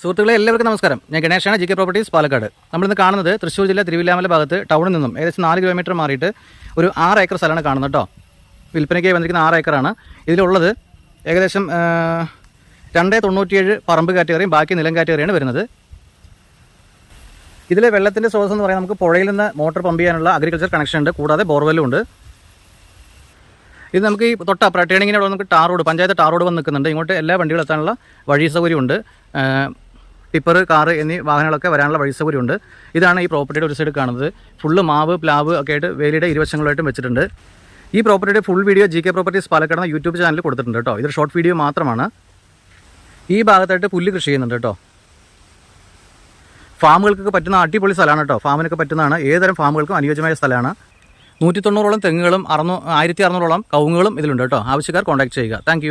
സുഹൃത്തുക്കളെ എല്ലാവർക്കും നമസ്കാരം. ഞാൻ ഗണേഷാണ് ജി കെ പ്രോപ്പർട്ടീസ് പാലക്കാട്. നമ്മളിന്ന് കാണുന്നത് തൃശ്ശൂർ ജില്ല തിരുവില്ലാമല ഭാഗത്ത് ടൗണിൽ നിന്നും ഏകദേശം നാല് കിലോമീറ്റർ മാറിയിട്ട് ഒരു ആറ് ഏക്കർ സ്ഥലമാണ് കാണുന്നത് കേട്ടോ വിൽപ്പനയ്ക്ക് വന്നിരിക്കുന്ന ആറ് ഏക്കറാണ്. ഇതിലുള്ളത് ഏകദേശം രണ്ടേ തൊണ്ണൂറ്റിയേഴ് പറമ്പ് കാറ്റഗറിയും ബാക്കി നിലം കാറ്റഗറിയാണ് വരുന്നത്. ഇതിലെ വെള്ളത്തിന്റെ സ്രോതസ് എന്ന് പറയുന്നത് നമുക്ക് പുഴയിൽ നിന്ന് മോട്ടോർ പമ്പ് ചെയ്യാനുള്ള അഗ്രികൾച്ചർ കണക്ഷൻ ഉണ്ട്. കൂടാതെ ബോർവെല്ലും ഉണ്ട്. ഇത് നമുക്ക് ഈ തൊട്ടപ്പുറ ടേണിങ്ങിനോട് നമുക്ക് tar road panchayat tar road വന്ന് നിൽക്കുന്നുണ്ട്. ഇങ്ങോട്ട് എല്ലാ വണ്ടികളും എത്താനുള്ള വഴി സൗകര്യമുണ്ട്. ടിപ്പർ കാർ എന്നീ വാഹനങ്ങളൊക്കെ വരാനുള്ള വഴി സൗകര്യമുണ്ട്. ഇതാണ് ഈ പ്രോപ്പർട്ടിയുടെ ഒരു സൈഡ് കാണുന്നത്. ഫുള്ള് മാവ് പ്ലാവ് ഒക്കെ ആയിട്ട് വേലിയുടെ ഇരുവശങ്ങളായിട്ടും വെച്ചിട്ടുണ്ട്. ഈ പ്രോപ്പർട്ടിയുടെ full video G K properties Palakkad എന്ന യൂട്യൂബ് ചാനലിൽ കൊടുത്തിട്ടുണ്ട് കേട്ടോ. ഇതൊരു ഷോർട്ട് വീഡിയോ മാത്രമാണ്. ഈ ഭാഗത്തായിട്ട് പുല്ല് കൃഷി ചെയ്യുന്നുണ്ട് കേട്ടോ. ഫാമുകൾക്കൊക്കെ പറ്റുന്ന അടിപൊളി സ്ഥലമാണ് കേട്ടോ. ഫാമിനൊക്കെ പറ്റുന്നതാണ്. ഏതുതരം ഫാമുകൾക്കും അനുയോജ്യമായ സ്ഥലമാണ്. നൂറ്റി തൊണ്ണൂറോളം തെങ്ങുകളും അറുന്നൂ ആയിരത്തി അറുന്നൂറോളം കവുങ്ങുകളും ഇതിലുണ്ട് കേട്ടോ. ആവശ്യക്കാർ കോൺടാക്ട് ചെയ്യുക. താങ്ക്